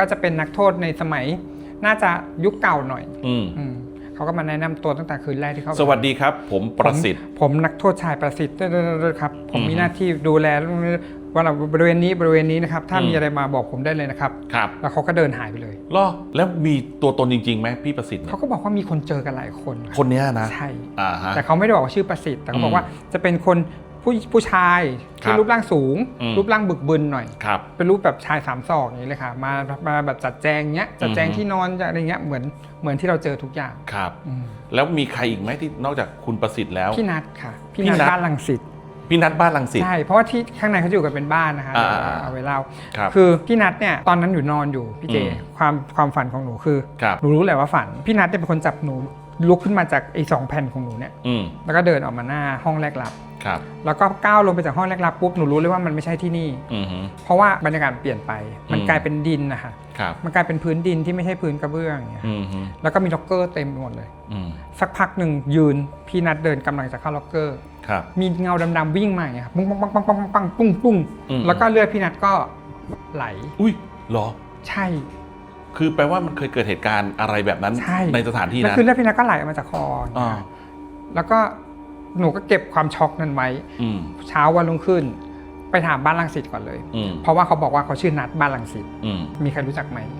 ก็จะเป็นนักโทษในสมัย น่าจะยุคเก่าหน่อยอืมอืมเขาก็มาแนะนำตัวตั้งแต่คืนแรกที่เขาสวัสดีครับ ผมประสิทธิ์ ผมผมนักโทษชายประสิทธิ์ครับผมอืมมีหน้าที่ดูแลว่าเราบริเวณนี้บริเวณนี้นะครับ ถ้าอืม มีอะไรมาบอกผมได้เลยนะครับ ครับแล้วเขาก็เดินหายไปเลย เหรอแล้วมีตัวตนจริงๆไหมพี่ประสิทธิ์เนี่เขายก็บอกว่ามีคนเจอกันหลายคนคนเนี้ยนะ ใช่ อ่าฮะ แต่เขาไม่ได้บอกว่าชื่อประสิทธิ์แต่เขาบออืกมว่าจะเป็นคน ผู้ผู้ชายครัที่บรูปร่างสูงอืมรูปร่างบึกบึนหน่อยครับเป็นรูปแบบชายสามศอกอย่างนี้เลยค่ะมามาแบบจัดแจงเนี้ยจัดแจงอืมที่นอนอะไรเงี้ยเหมือนเหมือนที่เราเจอทุกอย่างครับอืมแล้วมีใครอีกไหมที่นอกจากคุณประสิทธิ์แล้วพี่นัทค่ะพี่พี่นัทนัทบ้านลังสิตพี่นัทบ้านลังสิตใช่เพราะว่าที่ข้างในเขาอยู่กันเป็นบ้านนะคะอ่าเดี๋ยวเอาไว้เล่าครับคือพี่นัทเนี่ยตอนนั้นอยู่นอนอยู่พี่เจอืมความความฝันของหนูคือครับหนูรู้แหละว่าฝันพี่นัทเนี่ยเป็นคนจับหนู ลุกขึ้นมาจากไอ้สองแผ่นของหนูเนี่ยอืมแล้วก็เดินออกมาหน้าห้องแรกรับ ครับ แล้วก็ก้าวลงไปจากห้องแรกรับปุ๊บหนูรู้เลยว่ามันไม่ใช่ที่นี่ อืมฮึ เพราะว่าบรรยากาศเปลี่ยนไป มันอืม กลายเป็นดินนะคะครับ มันกลายเป็นพื้นดินที่ไม่ใช่พื้นกระเบื้องอย่างเงี้ยอืมฮึแล้วก็มีล็อกเกอร์เต็มไปหมดเลย อืมสักพักหนึ่งยืนพี่นัดเดินกำลังจะเข้าล็อกเกอร์ ครับ มีเงาดำๆวิ่งมาอย่างเงี้ยครับปุ้งปังปังปังปังปังปุ้งปุ้งอืม แล้วก็เลือดพี่นัดก็ไหล อุ้ยเหรอ ใช่ คือแปลว่ามันเคยเกิดเหตุการณ์อะไรแบบนั้นใช่สถานที่แล้วนั้นคือเลือดพี่นัดก็ไหลออกมาจากคออย่างอ่าเงี้ยแล้วก็หนูก็เก็บความช็อกนั้นไว้อืมเช้าวันรุ่งขึ้น ไปถามบ้านลังสิตก่อนเลย อืมเพราะว่าเขาบอกว่าเขาชื่อนัดบ้านลังสิตอืม มีใครรู้จักไหม